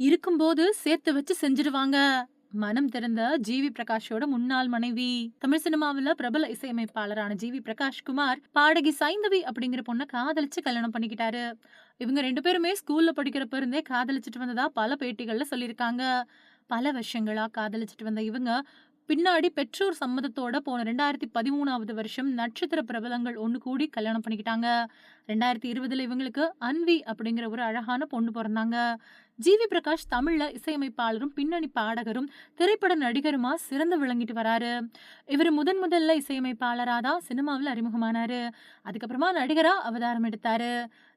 இருக்கும்போது சேர்த்து வச்சு செஞ்சிருவாங்க மனம் திறந்த ஜிவி பிரகாஷோட முன்னாள் மனைவி. தமிழ் சினிமாவுல பிரபல இசையமைப்பாளரான ஜிவி பிரகாஷ் குமார், பாடகி சைந்தவி அப்படிங்கிற பொண்ண காதலிச்சு கல்யாணம் பண்ணிக்கிட்டாரு. இவங்க ரெண்டு பேருமே ஸ்கூல்ல படிக்கிறப்ப இருந்தே காதலிச்சுட்டு வந்ததா பல பேட்டிகள்ல சொல்லியிருக்காங்க. பல வருஷங்களா காதலிச்சுட்டு வந்த இவங்க, பின்னாடி பெற்றோர் சம்மதத்தோட போன 2013வது வருஷம் நட்சத்திர பிரபலங்கள் ஒன்று கூடி கல்யாணம் பண்ணிக்கிட்டாங்க. 2020ல இவங்களுக்கு அன்வி அப்படிங்கிற ஒரு அழகான பொண்ணு பிறந்தாங்க ஜிவி பிரகாஷ் தமிழ்ல இசையமைப்பாளரும், பின்னணி பாடகரும், திரைப்பட நடிகருமா சிறந்து விளங்கிட்டு வராரு. இவரு முதன் முதல்ல இசையமைப்பாளரா தான் சினிமாவுல அறிமுகமானாரு. அதுக்கப்புறமா நடிகரா அவதாரம் எடுத்தாரு.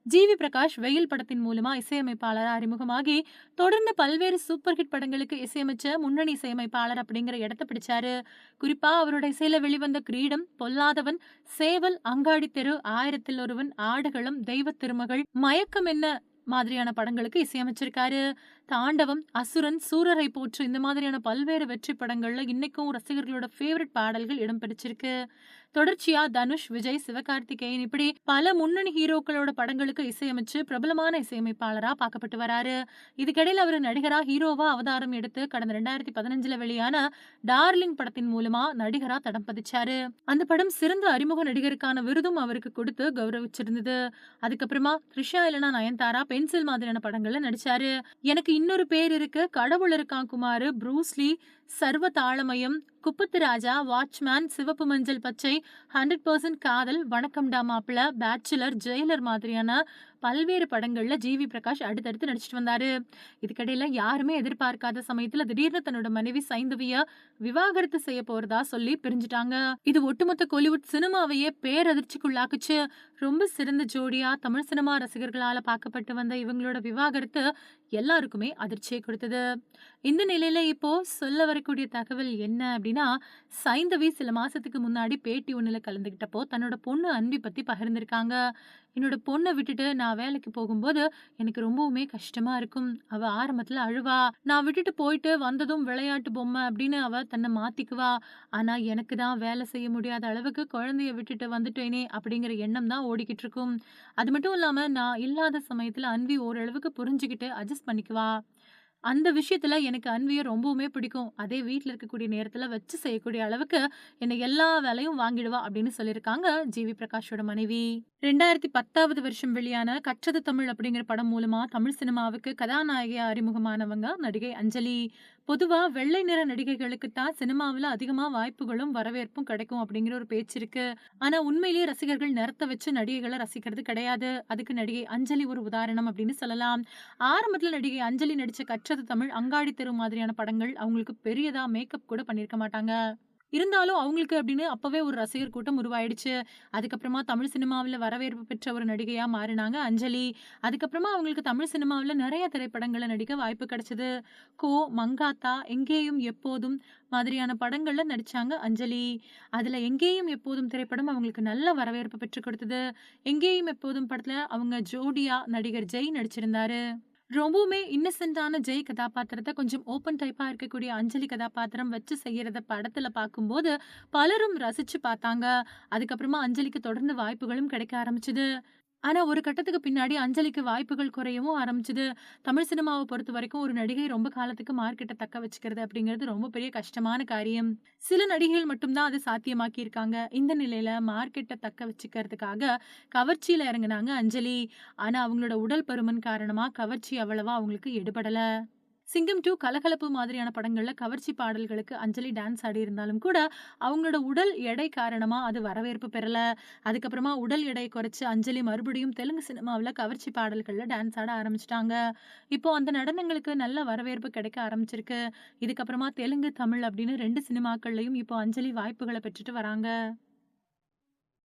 ஜிவி பிரகாஷ் வெயில் படத்தின் மூலமா இசையமைப்பாளரா அறிமுகமாகி, தொடர்ந்து பல்வேறு சூப்பர் ஹிட் படங்களுக்கு இசையமைச்ச முன்னணி இசையமைப்பாளர் அப்படிங்கிற இடத்த பிடிச்சாரு. குறிப்பா அவரோட இசையில வெளிவந்த கிரீடம், பொல்லாதவன், சேவல், அங்காடி தெரு, ஆயிரத்தில் ஒருவன், ஆடுகளம், தெய்வத் திருமகள், மயக்கம் என்ன மாதிரியான படங்களுக்கு இசையமைச்சிருக்காரு. தாண்டவம், அசுரன், சூரரை போற்று இந்த மாதிரியான பல்வேறு வெற்றி படங்கள்ல இன்னைக்கும் ரசிகர்களோட ஃபேவரட் பாடல்கள் இடம் பிடிச்சிருக்கு. தொடர்ச்சியா தனுஷ், விஜய், சிவகார்த்திகேயன் இப்படி பல முன்னணி ஹீரோக்களோட படங்களுக்கு இசையமைச்சு பிரபலமான இசையமைப்பாளரா பார்க்கப்பட்டு வராரு. இதுக்கிடையில அவரு நடிகரா, ஹீரோவா அவதாரம் எடுத்து கடந்த 2015ல வெளியான டார்லிங் படத்தின் மூலமா நடிகரா தடம் பதிச்சாரு. அந்த படம் சிறந்த அறிமுக நடிகருக்கான விருதும் அவருக்கு கொடுத்து கௌரவிச்சிருந்தது. அதுக்கப்புறமா த்ரிஷா இல்லனா நயன்தாரா, பென்சில் மாதிரியான படங்கள்ல நடிச்சாரு. எனக்கு இன்னொரு பேர் இருக்கு, கடவுள் இருக்கான் குமார் ப்ரூஸ்லி, சர்வ தாளமயம், குப்பத்து ராஜா, வாட்ச்மேன், சிவப்பு மஞ்சள் பச்சை, 100% காதல், வணக்கம்டா மாப்பிள்ள பேச்சுலர், ஜெயிலர் மாதிரியான பல்வேறு படங்கள்ல ஜிவி பிரகாஷ் அடுத்தடுத்து நடிச்சிட்டு வந்தாரு. இதுக்கிடையில யாருமே எதிர்பார்க்காத சமயத்துல திடீர்னு தன்னோட மனைவி சைந்தவிய விவாகரத்து செய்ய போறதா சொல்லி பிரிஞ்சுட்டாங்க. இது ஒட்டுமொத்த கோலிவுட் சினிமாவையே பேரதிர்ச்சிக்குள்ளாக்குச்சு. ரொம்ப சிறந்த ஜோடியா தமிழ் சினிமா ரசிகர்களால பார்க்கப்பட்டு வந்த இவங்களோட விவாகரத்து எல்லாருக்குமே அதிர்ச்சியை கொடுத்தது. இந்த நிலையில இப்போ சொல்ல வரக்கூடிய தகவல் என்ன அப்படின்னா, சைந்தவி சில மாசத்துக்கு முன்னாடி பேட்டி ஒன்றில் கலந்துக்கிட்டப்போ தன்னோட பொண்ணு அன்பி பத்தி பகிர்ந்திருக்காங்க. என்னோட பொண்ணை விட்டுட்டு நான் வேலைக்கு போகும்போது எனக்கு ரொம்பவுமே கஷ்டமா இருக்கும். அவ ஆரம்பத்துல அழுவா. நான் விட்டுட்டு போயிட்டு வந்ததும் விளையாட்டு பொம்மை அப்படின்னு அவ தன்னை மாத்திக்குவா. ஆனா எனக்கு தான் வேலை செய்ய முடியாத அளவுக்கு குழந்தைய விட்டுட்டு வந்துட்டேனே அப்படிங்கிற எண்ணம் தான் ஓடிக்கிட்டு இருக்கும். அது மட்டும் இல்லாம நான் இல்லாத சமயத்துல அன்வி ஓரளவுக்கு புரிஞ்சுக்கிட்டு அட்ஜஸ்ட் பண்ணிக்குவா. அந்த விஷயத்துல எனக்கு அன்வியை ரொம்பவுமே பிடிக்கும். அதே வீட்ல இருக்கக்கூடிய நேரத்துல வச்சு செய்யக்கூடிய அளவுக்கு என்னை எல்லா வேலையும் வாங்கிடுவா அப்படின்னு சொல்லியிருக்காங்க ஜிவி பிரகாஷோட மனைவி. 2010வது வருஷம் வெளியான கற்றது தமிழ் அப்படிங்கிற படம் மூலமா தமிழ் சினிமாவுக்கு கதாநாயகியா அறிமுகமானவங்க நடிகை அஞ்சலி. பொதுவா வெள்ளை நிற நடிகைகளுக்கு தான் சினிமாவில் அதிகமா வாய்ப்புகளும், வரவேற்பும் கிடைக்கும் அப்படிங்கிற ஒரு பேச்சு இருக்கு. ஆனா உண்மையிலேயே ரசிகர்கள் நிறத்த வச்சு நடிகைகளை ரசிக்கிறது கிடையாது. அதுக்கு நடிகை அஞ்சலி ஒரு உதாரணம் அப்படின்னு சொல்லலாம். ஆரம்பத்தில் நடிகை அஞ்சலி நடிச்ச கற்றது தமிழ், அங்காடி தெரு மாதிரியான படங்கள் அவங்களுக்கு பெரியதா மேக்கப் கூட பண்ணியிருக்க மாட்டாங்க. இருந்தாலும் அவங்களுக்கு அப்படின்னு அப்போவே ஒரு ரசிகர் கூட்டம் உருவாயிடுச்சு. அதுக்கப்புறமா தமிழ் சினிமாவில் வரவேற்பு பெற்ற ஒரு நடிகையாக மாறினாங்க அஞ்சலி. அதுக்கப்புறமா அவங்களுக்கு தமிழ் சினிமாவில் நிறைய திரைப்படங்களில் நடிக்க வாய்ப்பு கிடைச்சது. கோ, மங்காத்தா, எங்கேயும் எப்போதும் மாதிரியான படங்களில் நடித்தாங்க அஞ்சலி. அதில் எங்கேயும் எப்போதும் திரைப்படம் அவங்களுக்கு நல்ல வரவேற்பு பெற்றுக் கொடுத்தது. எங்கேயும் எப்போதும் படத்தில் அவங்க ஜோடியா நடிகர் ஜெய் நடிச்சிருந்தாரு. ரொம்பவுமே இன்னசென்ட்டான ஜெய் கதாபாத்திரத்தை கொஞ்சம் ஓப்பன் டைப்பா இருக்கக்கூடிய அஞ்சலி கதாபாத்திரம் வச்சு செய்யறத படத்துல பார்க்கும்போது பலரும் ரசிச்சு பார்த்தாங்க. அதுக்கப்புறமா அஞ்சலிக்கு தொடர்ந்து வாய்ப்புகளும் கிடைக்க ஆரம்பிச்சது. ஆனா ஒரு கட்டத்துக்கு பின்னாடி அஞ்சலிக்கு வாய்ப்புகள் குறையவும் ஆரம்பிச்சது. தமிழ் சினிமாவை பொறுத்த வரைக்கும் ஒரு நடிகை ரொம்ப காலத்துக்கு மார்க்கெட்டை தக்க வச்சுக்கிறது அப்படிங்கிறது ரொம்ப பெரிய கஷ்டமான காரியம். சில நடிகைகள் மட்டும் தான் சாத்தியமாக்கி இருக்காங்க. இந்த நிலையில மார்க்கெட்டை தக்க வச்சுக்கிறதுக்காக கவர்ச்சியில இறங்குனாங்க அஞ்சலி. ஆனா அவங்களோட உடல் பருமன் காரணமா கவர்ச்சி அவ்வளவா அவங்களுக்கு எடுபடல. சிங்கம் டூ கலகலப்பு மாதிரியான படங்களில் கவர்ச்சி பாடல்களுக்கு அஞ்சலி டான்ஸ் ஆடி இருந்தாலும் கூட, அவங்களோட உடல் எடை காரணமாக அது வரவேற்பு பெறலை அதுக்கப்புறமா உடல் எடை குறைச்சி அஞ்சலி மறுபடியும் தெலுங்கு சினிமாவில் கவர்ச்சி பாடல்களில் டான்ஸ் ஆட ஆரம்பிச்சிட்டாங்க இப்போ அந்த நடனங்களுக்கு நல்ல வரவேற்பு கிடைக்க ஆரம்பிச்சிருக்கு. இதுக்கப்புறமா தெலுங்கு, தமிழ் அப்படின்னு ரெண்டு சினிமாக்கள்லையும் இப்போ அஞ்சலி வாய்ப்புகளை பெற்றுட்டு வராங்க.